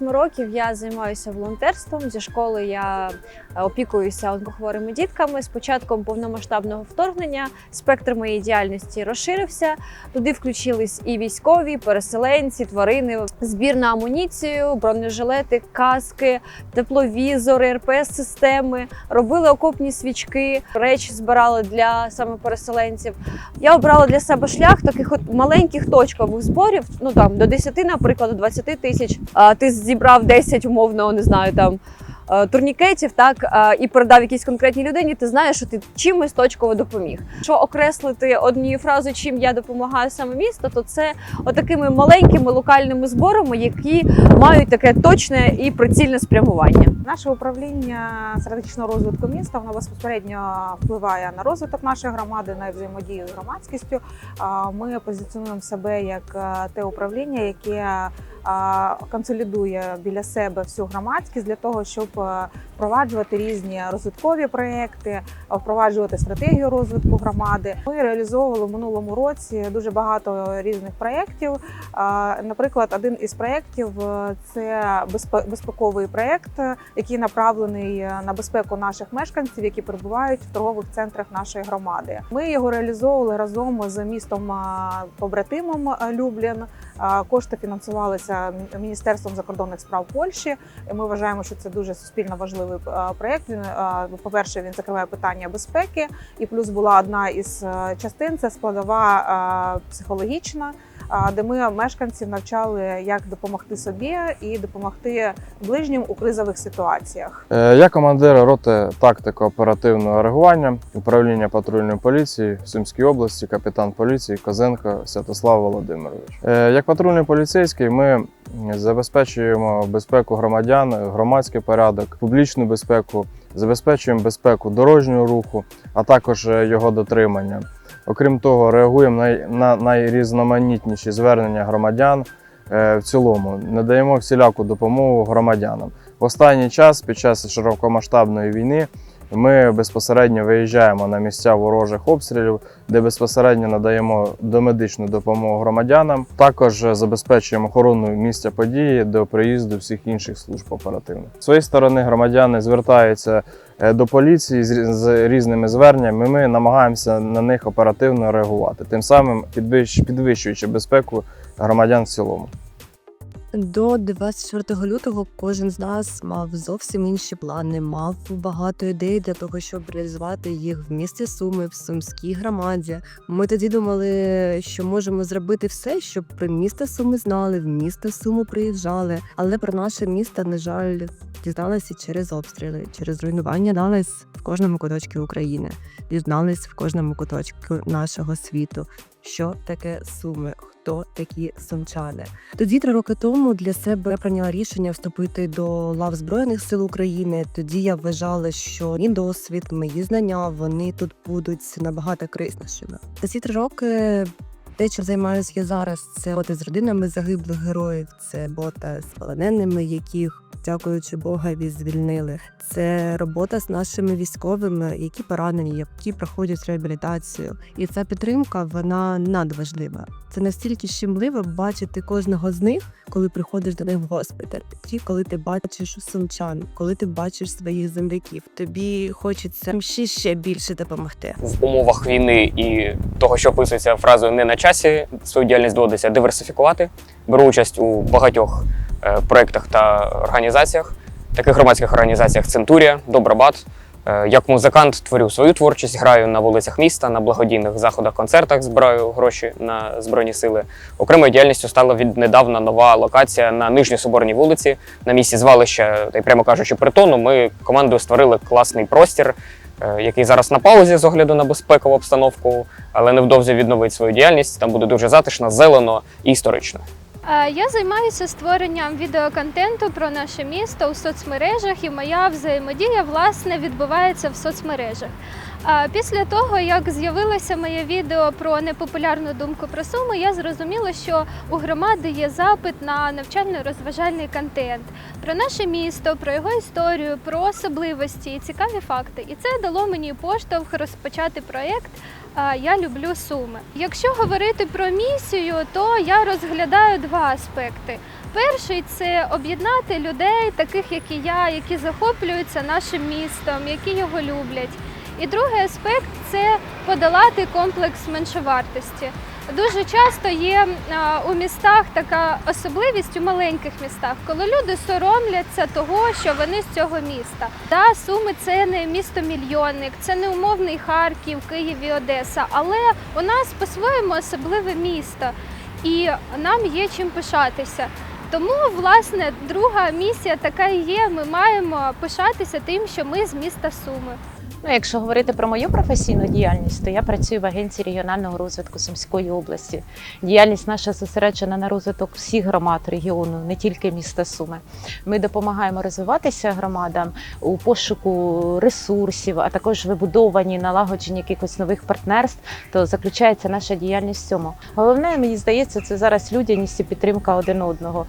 Протягом восьми років я займаюся волонтерством. Зі школи я е, опікуюся онкохворими дітками. З початком повномасштабного вторгнення спектр моєї діяльності розширився. Туди включились і військові, переселенці, тварини, збір на амуніцію, бронежилети, каски, тепловізори, РПС-системи. Робили окопні свічки, речі збирали для саме переселенців. Я обрала для себе шлях таких от маленьких точкових зборів. Ну там до 10, наприклад, до 20 тисяч. А ти зібрав 10, умовно, не знаю, там. е, Турнікетів, так е, і передав якійсь конкретній людині, ти знаєш, що ти чимось точково допоміг. Що окреслити однією фразою, чим я допомагаю саме місту, то це отакими маленькими локальними зборами, які мають таке точне і прицільне спрямування. Наше управління стратегічного розвитку міста воно безпосередньо впливає на розвиток нашої громади, на взаємодію з громадськістю. Ми позиціонуємо себе як е, те управління, яке консолідує біля себе всю громадськість для того, щоб е, впроваджувати різні розвиткові проекти, впроваджувати стратегію розвитку громади. Ми реалізовували в минулому році дуже багато різних проєктів. Наприклад, один із проєктів е, це безпековий проєкт, е, який направлений е, на безпеку наших мешканців, які перебувають в торгових центрах нашої громади. Ми його реалізовували разом з містом побратимом Люблін. Кошти фінансувалися Міністерством закордонних справ Польщі. Ми вважаємо, що це дуже суспільно важливий проект. Він по-перше, він закриває питання безпеки, і плюс була одна із е, частин це складова психологічна. Де ми мешканців навчали, як допомогти собі і допомогти ближнім у кризових ситуаціях. Е, Я командир роти тактико-оперативного реагування управління патрульної поліції в Сумській області, капітан поліції Козенко Святослав Володимирович. Е, Як патрульний поліцейський, ми забезпечуємо безпеку громадян, громадський порядок, публічну безпеку, забезпечуємо безпеку дорожнього руху, а також е, його дотримання. Окрім того, реагуємо на, на найрізноманітніші звернення громадян е, в цілому, надаємо всіляку допомогу громадянам. В останній час, під час широкомасштабної війни, ми безпосередньо виїжджаємо на місця ворожих обстрілів, де безпосередньо надаємо домедичну допомогу громадянам. Також забезпечуємо охорону місця події до приїзду всіх інших служб оперативних. З своєї сторони громадяни звертаються до поліції з різними зверненнями. Ми намагаємося на них оперативно реагувати, тим самим підвищ- підвищуючи безпеку громадян в цілому. До 24 лютого кожен з нас мав зовсім інші плани, мав багато ідей для того, щоб реалізувати їх в місті Суми, в Сумській громаді. Ми тоді думали, що можемо зробити все, щоб про місто Суми знали, в місто Суми приїжджали. Але про наше місто, на жаль, дізналися через обстріли, через руйнування дались в кожному куточку України, дізнались в кожному куточку нашого світу. Що таке суми? Хто такі сумчани? Тоді три роки тому для себе я прийняла рішення вступити до лав Збройних сил України. Тоді я вважала, що мій досвід, мої знання вони тут будуть набагато кориснішими. За ці три роки. Те, чим займаюся я зараз, це робота з родинами загиблих героїв, це робота з полоненими, яких, дякуючи Богові, звільнили. Це робота з нашими військовими, які поранені, які проходять реабілітацію. І ця підтримка вона надважлива. Це настільки щемливо бачити кожного з них, коли приходиш до них в госпіталь. Тоді, коли ти бачиш сумчан, коли ти бачиш своїх земляків, тобі хочеться ще ще більше допомогти. в умовах війни і того, що описується фразою не на часі, свою діяльність доводиться диверсифікувати. Беру участь у багатьох е, проєктах та організаціях, таких громадських організаціях Центурія, Добробат. Е, Як музикант творю свою творчість, граю на вулицях міста, на благодійних заходах, концертах, збираю гроші на збройні сили. Окремою діяльністю стала віднедавна нова локація на Нижній Соборній вулиці, на місці звалища, та й прямо кажучи, притону. Ми командою створили класний простір, який зараз на паузі з огляду на безпекову обстановку, але невдовзі відновить свою діяльність. Там буде дуже затишно, зелено і історично. Е, Я займаюся створенням відеоконтенту про наше місто у соцмережах, і моя взаємодія власне відбувається в соцмережах. Після того, як з'явилося моє відео про непопулярну думку про суми, я зрозуміла, що у громади є запит на навчально-розважальний контент про наше місто, про його історію, про особливості і цікаві факти. І це дало мені поштовх розпочати проєкт Я люблю Суми. Якщо говорити про місію, то я розглядаю два аспекти. Перший це об'єднати людей, таких як і я, які захоплюються нашим містом, які його люблять. І другий аспект це подолати комплекс меншовартості. Дуже часто є у містах така особливість у маленьких містах, коли люди соромляться того, що вони з цього міста. Да, Суми це не місто мільйонник, це не умовний Харків, Київ і Одеса, але у нас по-своєму особливе місто, і нам є чим пишатися. Тому, власне, друга місія така і є. Ми маємо пишатися тим, що ми з міста Суми. Ну, якщо говорити про мою професійну діяльність, то я працюю в агенції регіонального розвитку Сумської області. Діяльність наша зосереджена на розвиток всіх громад регіону, не тільки міста Суми. Ми допомагаємо розвиватися громадам у пошуку ресурсів, а також вибудовані налагодженні якихось нових партнерств. То заключається наша діяльність в цьому. Головне, мені здається, це зараз людяність і підтримка один одного.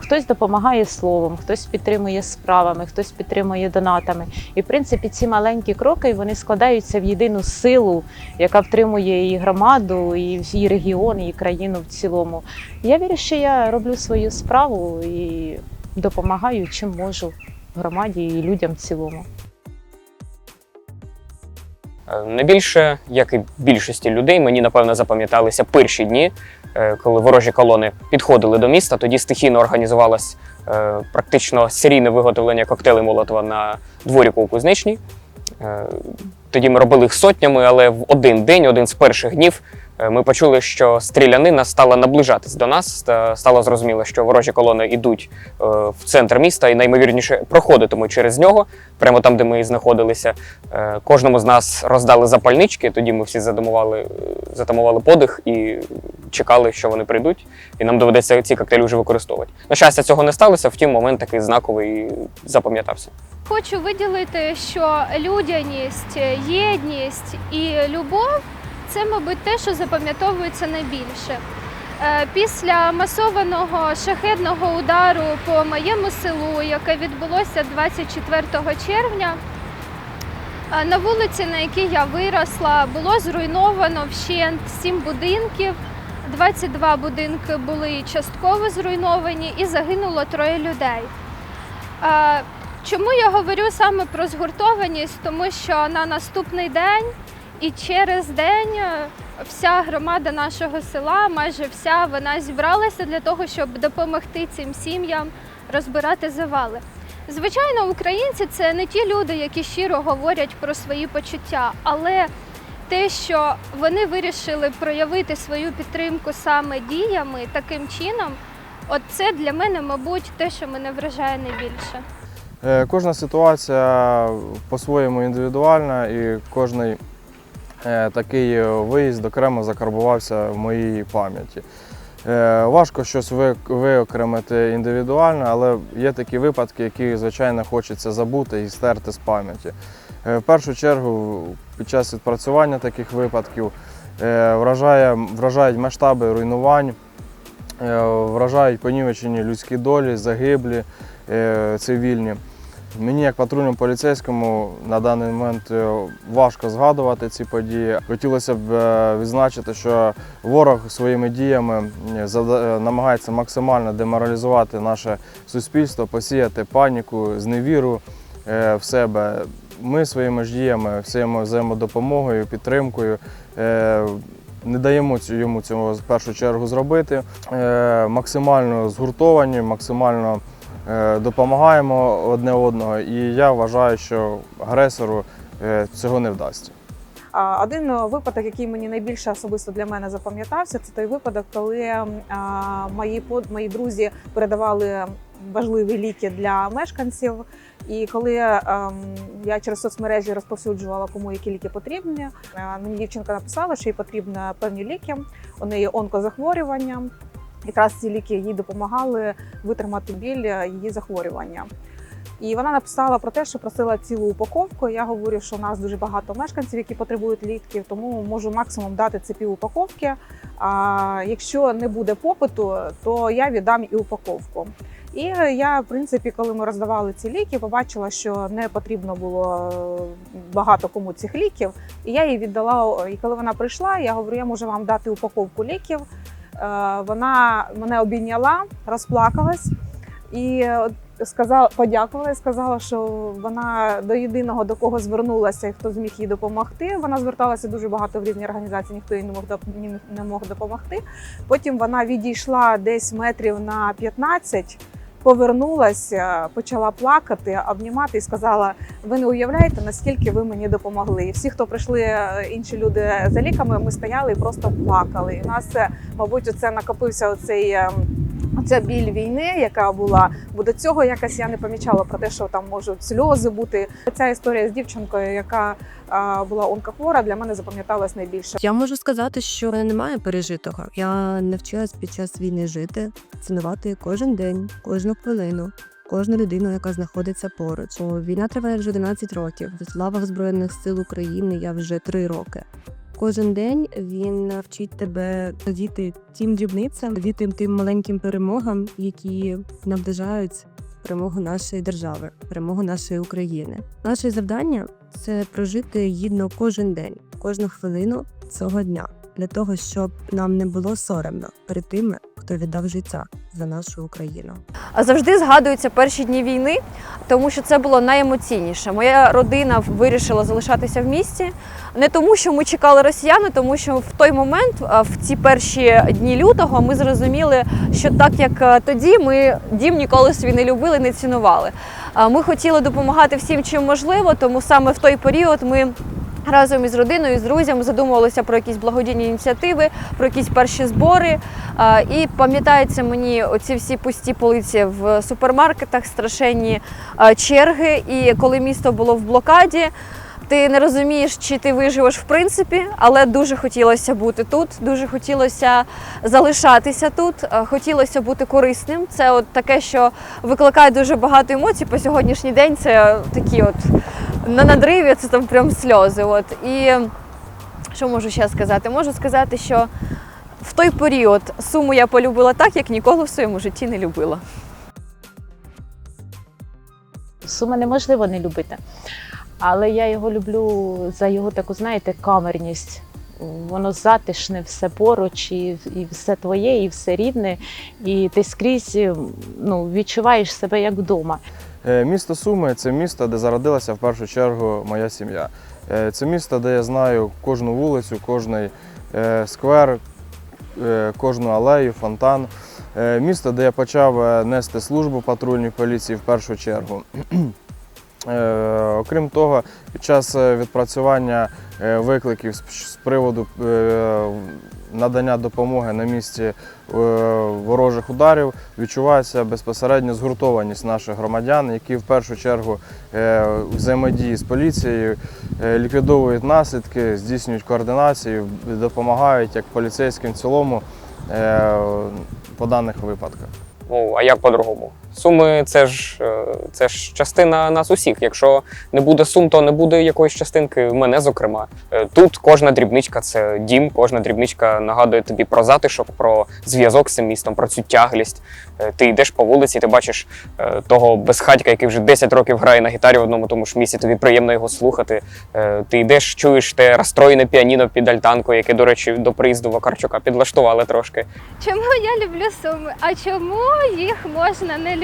Хтось допомагає словом, хтось підтримує справами, хтось підтримує донатами. І в принципі ці маленькі кроки вони складаються в єдину силу, яка втримує і громаду, і і регіон, і країну в цілому. Я вірю, що я роблю свою справу і допомагаю чим можу громаді і людям в цілому. Е, Найбільше, як і більшості людей, мені напевно запам'яталися перші дні, е, коли ворожі колони підходили до міста. Тоді стихійно організувалось е, практично серійне виготовлення коктейлей Молотова на дворіку у Кузнечній. Е, Тоді ми робили їх сотнями, але в один день, один з перших днів, ми почули, що стрілянина стала наближатись до нас. Стало зрозуміло, що ворожі колони йдуть е, в центр міста і наймовірніше проходитимуть через нього, прямо там, де ми знаходилися. Е, Кожному з нас роздали запальнички. Тоді ми всі задумували, е, затамували подих і чекали, що вони прийдуть, і нам доведеться ці коктейлі вже використовувати. На щастя, цього не сталося. Втім, момент такий знаковий запам'ятався. Хочу виділити, що людяність, єдність і любов це, мабуть, те, що запам'ятовується найбільше. Е, Після масованого шахедного удару по моєму селу, яке відбулося 24 червня, е, на вулиці, на якій я виросла, було зруйновано вщент 7 будинків. 22 будинки були частково зруйновані і загинуло троє людей. Е, Чому я говорю саме про згуртованість? Тому що на наступний день і через день е, вся громада нашого села, майже вся, вона зібралася для того, щоб допомогти цим сім'ям розбирати завали. Звичайно, українці це не ті люди, які щиро говорять про свої почуття, але те, що вони вирішили проявити свою підтримку саме діями таким чином, от це для мене, мабуть, те, що мене вражає найбільше. Е, Кожна ситуація по-своєму індивідуальна, і кожний такий виїзд окремо закарбувався в моїй пам'яті. Е, Важко щось виокремити індивідуально, але є такі випадки, які, звичайно, хочеться забути і стерти з пам'яті. Е, В першу чергу, під час відпрацювання таких випадків е, вражає, вражають масштаби руйнувань, е, вражають понівечені людські долі, загиблі е, цивільні. Мені, як патрульному поліцейському, на даний момент е, важко згадувати ці події. Хотілося б е, відзначити, що ворог своїми діями е, намагається максимально деморалізувати наше суспільство, посіяти паніку, зневіру в себе. Ми своїми ж діями, своєю взаємодопомогою, підтримкою не даємо йому цього в першу чергу зробити. Максимально згуртовані, максимально допомагаємо одне одного, і я вважаю, що агресору е, цього не вдасться. Один е, випадок, який мені найбільше особисто для мене запам'ятався, це той випадок, коли мої под- мої друзі передавали важливі ліки для мешканців. І коли ем, я через соцмережі розповсюджувала, кому які ліки потрібні, е, мені дівчинка написала, що їй потрібні певні ліки. У неї онкозахворювання. Якраз ці ліки їй допомагали витримати біль е, її захворювання. І вона написала про те, що просила цілу упаковку. Я говорю, що у нас дуже багато мешканців, які потребують ліків, тому можу максимум дати це пів упаковки. А якщо не буде попиту, то я віддам і упаковку. І я, в принципі, коли ми роздавали ці ліки, побачила, що не потрібно було е, багато кому цих ліків. І я їй віддала. І коли вона прийшла, я говорю, я можу вам дати упаковку ліків. Е, Вона мене обійняла, розплакалась і сказала, подякувала і сказала, що вона до єдиного до кого звернулася і хто зміг їй допомогти. Вона зверталася дуже багато в різні організації, ніхто їй не мог не мог допомогти. Потім вона відійшла десь метрів на 15, повернулася, почала плакати, обнімати і сказала: Ви не уявляєте, наскільки ви мені допомогли. І всі, хто прийшли е, інші люди за ліками, ми стояли і просто плакали. І у нас, е, мабуть, оце накопився оцей. Оця біль війни, яка була, бо до цього якось я не помічала про те, що там можуть сльози бути. Ця історія з дівчинкою, яка була онкохвора, для мене запам'яталась найбільше. Я можу сказати, що немає пережитого. Я навчилась під час війни жити, цінувати кожен день, кожну хвилину. Кожну людину, яка знаходиться поруч. Війна триває вже 11 років. В лавах Збройних сил України я вже 3 роки. Кожен день він навчить тебе радіти тим дрібницям, радіти тим маленьким перемогам, які наближають перемогу нашої держави, перемогу нашої України. Наше завдання це прожити гідно кожен день, кожну хвилину цього дня, для того, щоб нам не було соромно перед тими, хто віддав життя за нашу Україну. Завжди згадуються перші дні війни, тому що це було найемоційніше. Моя родина вирішила залишатися в місті не тому, що ми чекали росіян, тому що в той момент, в ці перші дні лютого, ми зрозуміли, що так як тоді ми дім ніколи свій не любили, не цінували. Ми хотіли допомагати всім, чим можливо, тому саме в той період ми. Разом із родиною, з друзями задумувалися про якісь благодійні ініціативи, про якісь перші збори. І пам'ятаються мені оці всі пусті полиці в супермаркетах, страшенні черги. І коли місто було в блокаді, ти не розумієш, чи ти виживеш в принципі, але дуже хотілося бути тут, дуже хотілося залишатися тут, хотілося бути корисним. Це от таке, що викликає дуже багато емоцій. По сьогоднішній день це такі от на надриві, це там прям сльози. От. І що можу ще сказати? Можу сказати, що в той період суму я полюбила так, як ніколи в своєму житті не любила. Суми неможливо не любити. Але я його люблю за його таку, знаєте, камерність. Воно затишне, все поруч, і, і все твоє, і все рідне. І ти скрізь ну, відчуваєш себе як вдома. Е, Місто Суми це місто, де зародилася в першу чергу моя сім'я. Е, Це місто, де я знаю кожну вулицю, кожний е, сквер, кожну алею, фонтан. Місто, де я почав нести службу патрульній поліції в першу чергу. Е, Окрім того, під час е, відпрацювання е, викликів з- приводу надання допомоги на місці ворожих ударів відчувається безпосередньо згуртованість наших громадян, які в першу чергу взаємодії з поліцією ліквідовують наслідки, здійснюють координацію, допомагають як поліцейським в цілому по даних випадках. Ну а як по-другому? Суми це ж е, це ж частина нас усіх. Якщо не буде сум, то не буде якоїсь частинки мене, зокрема. Е, Тут кожна дрібничка це дім, кожна дрібничка нагадує тобі про затишок, про зв'язок з цим містом, про цю тяглість. Е, Ти йдеш по вулиці, ти бачиш того безхатька, який вже 10 років грає на гітарі в одному тому ж місці. Тобі приємно його слухати. Ти йдеш, чуєш те розстроєне піаніно під альтанкою, яке, до речі, до приїзду Вакарчука підлаштували трошки. Чому я люблю суми? А чому їх можна не любити?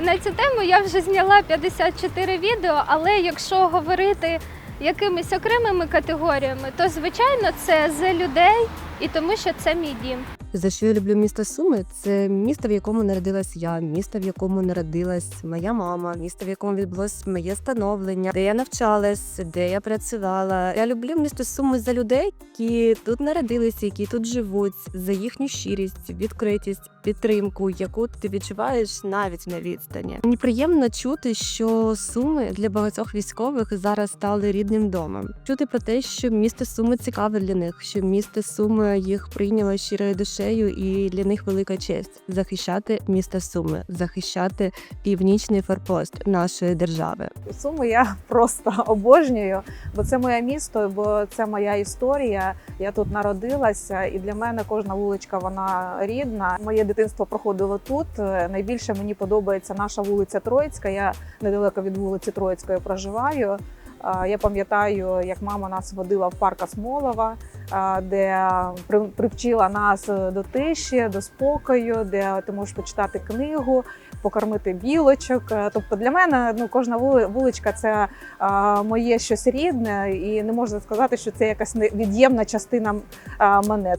На цю тему я вже зняла 54 відео, але якщо говорити якимись окремими категоріями, то звичайно це за людей і тому, що це мій дім. За що я люблю місто Суми? Це місто, в якому народилась я, місто, в якому народилась моя мама, місто, в якому відбулось моє становлення, де я навчалась, де я працювала. Я люблю місто Суми за людей, які тут народилися, які тут живуть, за їхню щирість, відкритість, підтримку, яку ти відчуваєш навіть на відстані. Мені приємно чути, що Суми для багатьох військових зараз стали рідним домом. Чути про те, що місто Суми цікаве для них, що місто Суми їх прийняло щирою душею, і для них велика честь захищати місто Суми, захищати північний форпост нашої держави. Суму я просто обожнюю, бо це моє місто, бо це моя історія. Я тут народилася, і для мене кожна вуличка вона рідна. Моє дитинство проходило тут. Е, Найбільше мені подобається наша вулиця Троїцька. Я недалеко від вулиці Троїцької проживаю. Е, Я пам'ятаю, як мама нас водила в парк Асмолова, е, де привчила нас до тиші, до спокою, де ти можеш почитати книгу, покормити білочок. Тобто для мене ну, кожна вули- вуличка це моє щось рідне, і не можна сказати, що це якась не- від'ємна частина мене.